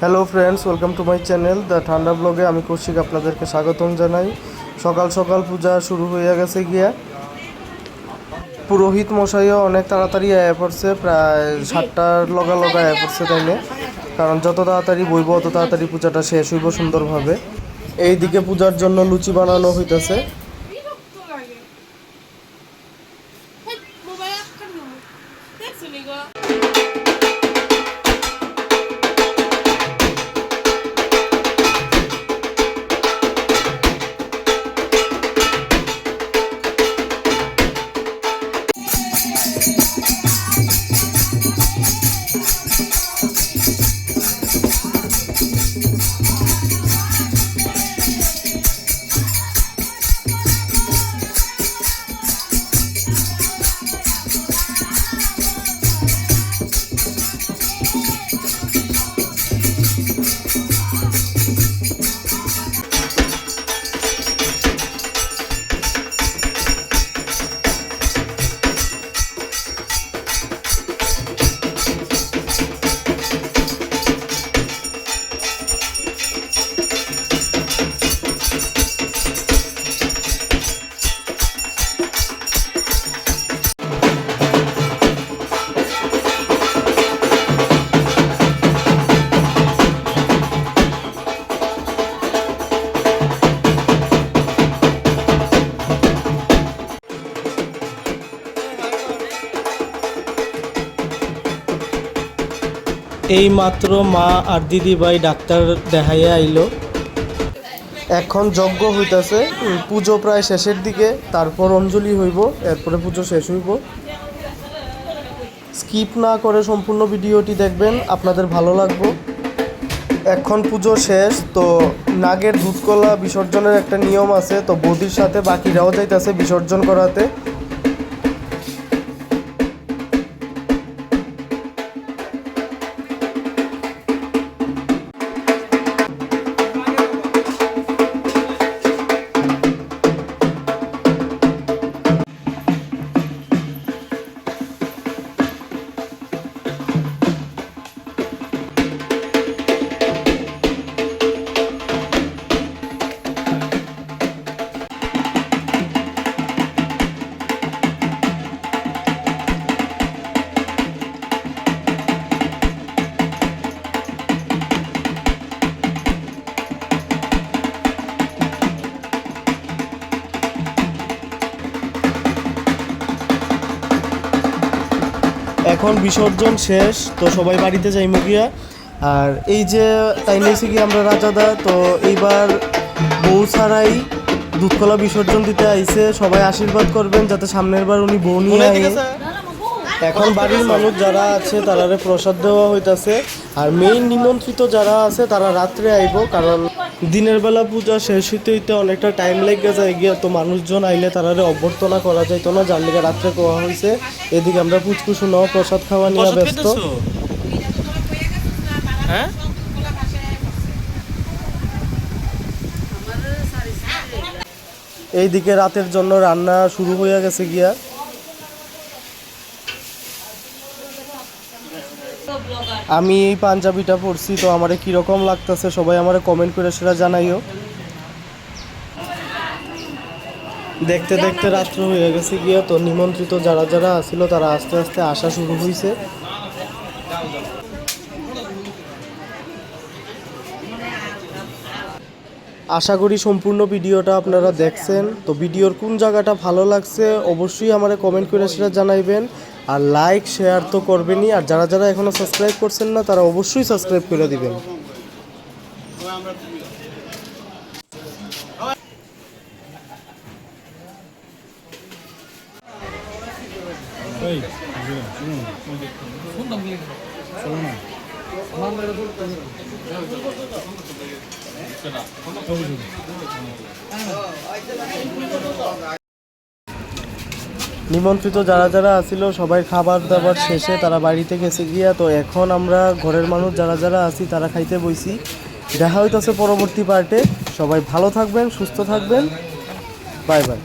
Hello friends welcome to my channel the ঠান্ডা ব্লগে আমি কৌশিক আপনাদেরকে স্বাগতম জানাই। সকাল সকাল পূজা শুরু হয়ে গেছে গিয়া। পুরোহিত মশাইও অনেক তাড়াতাড়ি আয়া পড়ছে, প্রায় সাতটার লগা লগা আয়া পড়ছে তাইলে। কারণ যত তাড়াতাড়ি বইব, অত তাড়াতাড়ি পূজাটা শেষ হইব সুন্দরভাবে। এইদিকে পূজার জন্য লুচি বানানো হইতেছে। এই মাত্র মা আর দিদি ভাই ডাক্তার দেখাইয়া আইলো। এখন যজ্ঞ হইতাছে পুজো প্রায় শেষের দিকে, তারপর অঞ্জলি হইব, এরপরে পুজো শেষ হইব। স্কিপ না করে সম্পূর্ণ ভিডিওটি দেখবেন, আপনাদের ভালো লাগবে। এখন পুজো শেষ, তো নাগের দুধকলা বিসর্জনের একটা নিয়ম আছে, তো বৌদির সাথে বাকিরাও যাইতেছে বিসর্জন করাতে। এখন বিসর্জন শেষ তো সবাই বাড়িতে যাই গিয়া। আর এই যে তাই নিয়েছি কি আমরা রাজাদা তো এইবার বউ ছাড়াই দুধকলা বিসর্জন দিতে আইছে। সবাই আশীর্বাদ করবেন যাতে সামনের বার উনি বউ নিয়ে আয়। এখন বাড়ির মানুষ যারা আছে তারারে প্রসাদ দেওয়া হইতাছে। আর মেইন নিমন্ত্রিত যারা আছে তারা রাত্রে আইব কারণ দিনের বেলা পূজা শেষ হইতে হইতে অনেকটা টাইম লেগে যায় গিয়া তো মানুষজন আইলে তারারে অভ্যর্থনা করা যাইতো না যার লিগে রাত্রে কোয়া হয়েছে এদিকে আমরা পুচকুসু নাও প্রসাদ খাওয়া নিয়ে ব্যস্ত। হ্যাঁ? এইদিকে রাতের জন্য রান্না শুরু হয়ে গেছে গিয়া। আমি এই পাঞ্জাবিটা পরছি তো আমারে কীরকম লাগতেছে সবাই আমারে কমেন্ট করে সেটা জানাইও। দেখতে দেখতে রাত্র হয়ে গেছে গিয়া, তো নিমন্ত্রিত যারা যারা আসছিল তারা আস্তে আস্তে আসা শুরু হয়েছে আশা করি সম্পূর্ণ ভিডিওটা আপনারা দেখছেন। তো ভিডিওর কোন জায়গাটা ভালো লাগছে, অবশ্যই আমারে কমেন্ট করে সেটা জানাইবেন। আর লাইক শেয়ার তো করবেনই। আর যারা যারা এখনও সাবস্ক্রাইব করছেন না, তারা অবশ্যই সাবস্ক্রাইব করে দিবেন। নিমন্ত্রিত যারা যারা আসিল, সবাই খাবার দাবার শেষে তারা বাড়িতে গেছে গিয়া, তো এখন আমরা ঘরের মানুষ যারা যারা আছি, তারা খাইতে বইছি। দেখা হইতেছে পরবর্তী পার্টে সবাই ভালো থাকবেন, সুস্থ থাকবেন। Bye bye.